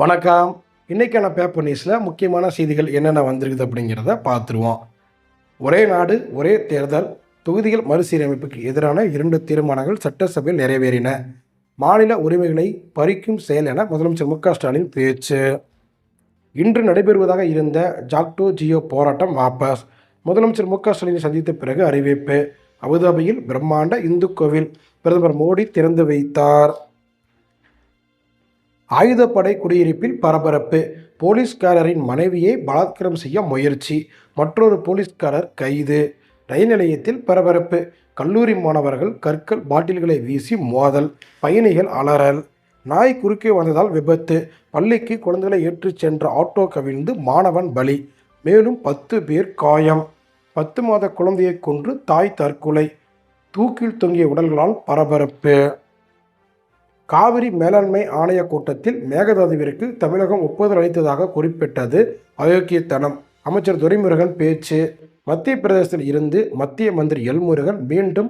வணக்கம். இன்றைக்கான பேப்பர் நியூஸில் முக்கியமான செய்திகள் என்னென்ன வந்திருக்குது அப்படிங்கிறத பார்த்துருவோம். ஒரே நாடு ஒரே தேர்தல் தொகுதிகள் மறுசீரமைப்புக்கு எதிரான இரண்டு தீர்மானங்கள் சட்டசபையில் நிறைவேறின. மாநில உரிமைகளை பறிக்கும் செயல் என முதலமைச்சர் மு க ஸ்டாலின் பேச்சு. இன்று நடைபெறுவதாக இருந்த ஜாக்டோ ஜியோ போராட்டம் வாபஸ். முதலமைச்சர் மு க ஸ்டாலினை சந்தித்த பிறகு அறிவிப்பு. அபுதாபியில் பிரம்மாண்ட இந்து கோவில் பிரதமர் மோடி திறந்து வைத்தார். ஆயுதப்படை குடியிருப்பில் பரபரப்பு. போலீஸ்காரரின் மனைவியை பலாத்காரம் செய்ய முயற்சி. மற்றொரு போலீஸ்காரர் கைது. ரயில் நிலையத்தில் பரபரப்பு. கல்லூரி மாணவர்கள் கற்கள் பாட்டில்களை வீசி மோதல். பயணிகள் அலறல். நாய் குறுக்கே வந்ததால் விபத்து. பள்ளிக்கு குழந்தைகளை ஏற்றிச் சென்ற ஆட்டோ கவிழ்ந்து மாணவன் பலி. மேலும் பத்து பேர் காயம். பத்து மாத குழந்தையை கொன்று தாய் தற்கொலை. தூக்கில் தொங்கிய உடல்களால் பரபரப்பு. காவிரி மேலாண்மை ஆணைய கூட்டத்தில் மேகதாதுவிற்கு தமிழகம் ஒப்புதல் அளித்ததாக குறிப்பிட்டது அயோக்கியத்தனம். அமைச்சர் துரைமுருகன் பேச்சு. மத்திய பிரதேசத்தில் இருந்து மத்திய மந்திரி எல்முருகன் மீண்டும்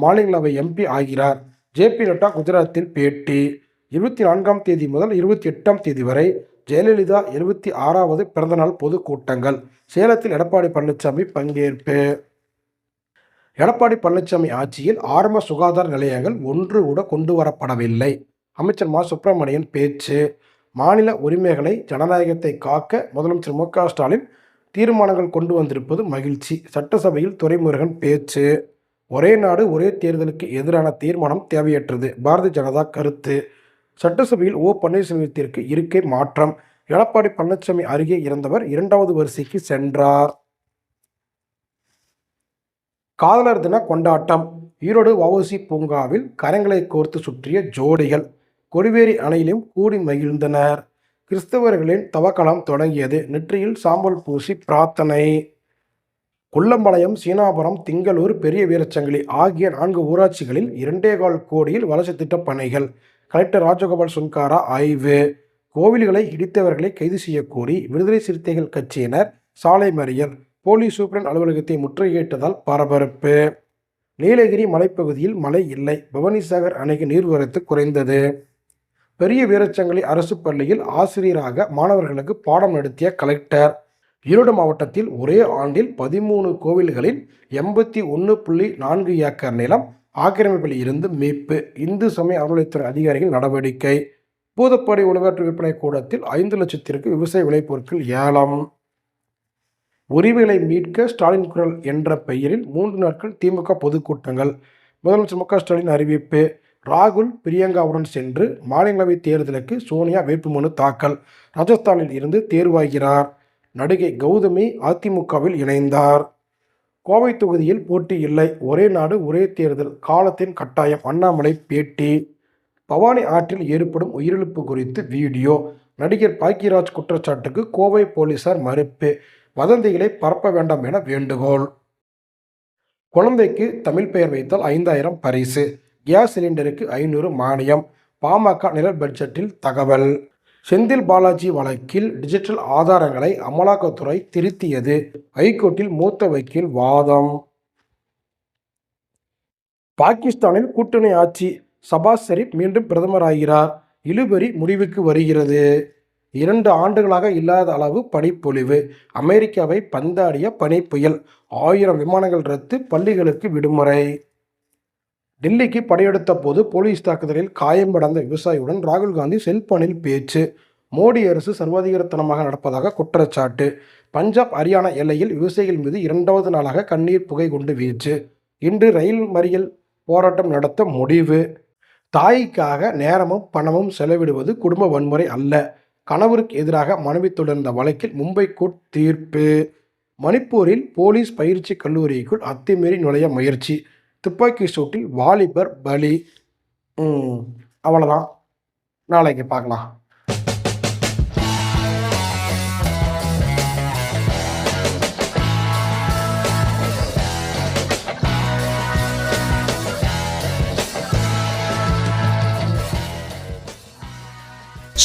மாநிலங்களவை எம்பி ஆகிறார். ஜேபி நட்டா குஜராத்தில் பேட்டி. இருபத்தி நான்காம் தேதி முதல் இருபத்தி எட்டாம் தேதி வரை ஜெயலலிதா இருபத்தி ஆறாவது பிறந்தநாள் பொதுக்கூட்டங்கள். சேலத்தில் எடப்பாடி பழனிசாமி பங்கேற்பு. எடப்பாடி பழனிசாமி ஆட்சியில் ஆரம்ப சுகாதார நிலையங்கள் ஒன்று கூட கொண்டு வரப்படவில்லை. அமைச்சர் மா. சுப்பிரமணியன் பேச்சு மாநில உரிமைகளை ஜனநாயகத்தை காக்க முதலமைச்சர் மு. ஸ்டாலின் தீர்மானங்கள் கொண்டு வந்திருப்பது மகிழ்ச்சி. சட்டசபையில் துரைமுருகன் பேச்சு ஒரே நாடு ஒரே தேர்தலுக்கு எதிரான தீர்மானம் தேவையற்றது. பாரதிய ஜனதா கருத்து. சட்டசபையில் ஓ. பன்னீர்செல்வத்திற்கு இருக்கை மாற்றம். எடப்பாடி பழனிசாமி அருகே இருந்தவர் இரண்டாவது வரிசைக்கு சென்றார். காதலர் தின கொண்டாட்டம். ஈரோடு வவுசி பூங்காவில் கரங்களை கோர்த்து சுற்றிய ஜோடிகள் கொடிவேரி அணையிலும் கூடி மகிழ்ந்தனர். கிறிஸ்தவர்களின் தவக்கலம் தொடங்கியது. நெற்றியில் சாம்பல் பூசி பிரார்த்தனை. கொல்லம்பாளையம் சீனாபுரம் திங்களூர் பெரிய வீரச்சங்கிலி ஆகிய நான்கு ஊராட்சிகளில் இரண்டே கால் கோடியில் வளர்ச்சி திட்டப் பணிகள். கலெக்டர் ராஜகோபால் சுன்காரா ஆய்வு. கோவில்களை இடித்தவர்களை கைது செய்யக்கோரி விடுதலை சிறுத்தைகள் கட்சியினர் சாலை மறியல். போலீஸ் சூப்பரன் அலுவலகத்தை முற்றுகையிட்டதால் பரபரப்பு. நீலகிரி மலைப்பகுதியில் மழை இல்லை. பவானிசாகர் அணைக்கு நீர்வரத்து குறைந்தது. பெரிய வீரச்சங்கலி அரசு பள்ளியில் ஆசிரியராக மாணவர்களுக்கு பாடம் நடத்திய கலெக்டர். ஈரோடு மாவட்டத்தில் ஒரே ஆண்டில் பதிமூணு கோவில்களில் எண்பத்தி ஒன்று புள்ளி நான்கு ஏக்கர் நிலம் ஆக்கிரமிப்பில் இருந்து மீட்பு. இந்து சமய அறநிலைத்துறை அதிகாரிகள் நடவடிக்கை. பூதப்பாடி உணவற்ற விற்பனை கூடத்தில் ஐந்து லட்சத்திற்கு விவசாய விளைபொருட்கள் ஏலம். உரிமைகளை மீட்க ஸ்டாலின் குரல் என்ற பெயரில் மூன்று நாட்கள் திமுக பொதுக்கூட்டங்கள். முதலமைச்சர் மு ஸ்டாலின் அறிவிப்பு ராகுல் பிரியங்காவுடன் சென்று மாநிலங்களவை தேர்தலுக்கு சோனியா வேட்புமனு தாக்கல். ராஜஸ்தானில் இருந்து தேர்வாகிறார். நடிகை கௌதமி அதிமுகவில் இணைந்தார். கோவை தொகுதியில் போட்டி இல்லை. ஒரே நாடு ஒரே தேர்தல். காலத்தின் கட்டாயம் அண்ணாமலை பேட்டி. பவானி ஆற்றில் ஏற்படும் உயிரிழப்பு குறித்து வீடியோ. நடிகர் பாக்கியராஜ் குற்றச்சாட்டுக்கு கோவை போலீசார் மறுப்பு. வதந்திகளை பரப்ப வேண்டாம் என வேண்டுகோள். குழந்தைக்கு தமிழ் பெயர் வைத்தால் ஐந்தாயிரம் பரிசு. கேஸ் சிலிண்டருக்கு ஐநூறு மானியம். பாமக நிழல் பட்ஜெட்டில் தகவல். செந்தில் பாலாஜி வழக்கில் டிஜிட்டல் ஆதாரங்களை அமலாக்கத்துறை திருத்தியது. ஹைகோர்ட்டில் மூத்த வக்கீல் வாதம். பாகிஸ்தானில் கூட்டணி ஆட்சி. சபாஸ் ஷெரீப் மீண்டும் பிரதமராகிறார். இழுபறி முடிவுக்கு வருகிறது. இரண்டு ஆண்டுகளாக இல்லாத அளவு பனிப்பொழிவு. அமெரிக்காவை பந்தாடிய பனிப்புயல். ஆயிரம் விமானங்கள் ரத்து பள்ளிகளுக்கு விடுமுறை. டெல்லிக்கு படையெடுத்த போது போலீஸ் தாக்குதலில் காயமடைந்த விவசாயியுடன் ராகுல் காந்தி செல்போனில் பேச்சு. மோடி அரசு சர்வாதிகாரத்தனமாக நடப்பதாக குற்றச்சாட்டு. பஞ்சாப் ஹரியானா எல்லையில் விவசாயிகள் மீது இரண்டாவது நாளாக கண்ணீர் புகை கொண்டு வீச்சு. இன்று ரயில் மறியல் போராட்டம் நடத்த முடிவு. தாய்க்காக நேரமும் பணமும் செலவிடுவது குடும்ப வன்முறை அல்ல. கணவருக்கு எதிராக மனுவித்துள்ள தொடர்ந்த வழக்கில் மும்பை கோர்ட் தீர்ப்பு. மணிப்பூரில் போலீஸ் பயிற்சி கல்லூரிக்குள் அத்துமீறி நுழைய முயற்சி. துப்பாக்கி சூட்டில் வாலிபர் பலி. அவ்வளோதான் நாளைக்கு பார்க்கலாம்.